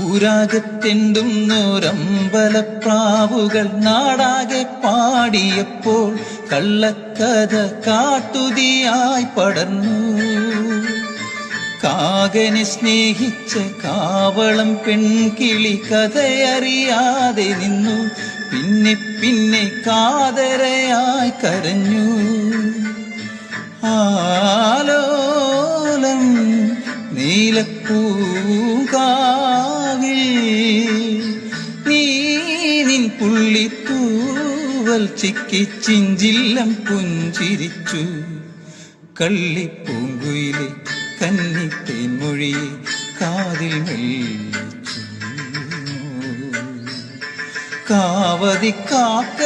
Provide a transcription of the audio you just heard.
ഊരാകത്തെണ്ടുന്നോരമ്പലപ്രാവുകൾ നാടാകെ പാടിയപ്പോൾ കള്ളക്കഥ കാട്ടുതിയായി പടർന്നു. കാകനെ സ്നേഹിച്ച കാവളം പെൺകിളി കഥയറിയാതെ നിന്നു. പിന്നെ പിന്നെ കാതരയായി കരഞ്ഞു. ആലോലം നീലപ്പൂങ്കാവിൽ പുള്ളിത്തൂവൽ ചിക്കി ചിഞ്ചില്ലം പുഞ്ചിരിച്ചു. കള്ളിപ്പൂങ്കുയിലെ കന്നി തേൻമൊഴിയെ കാതിൽ മെല്ലിച്ചു. കാവതി കാക്കത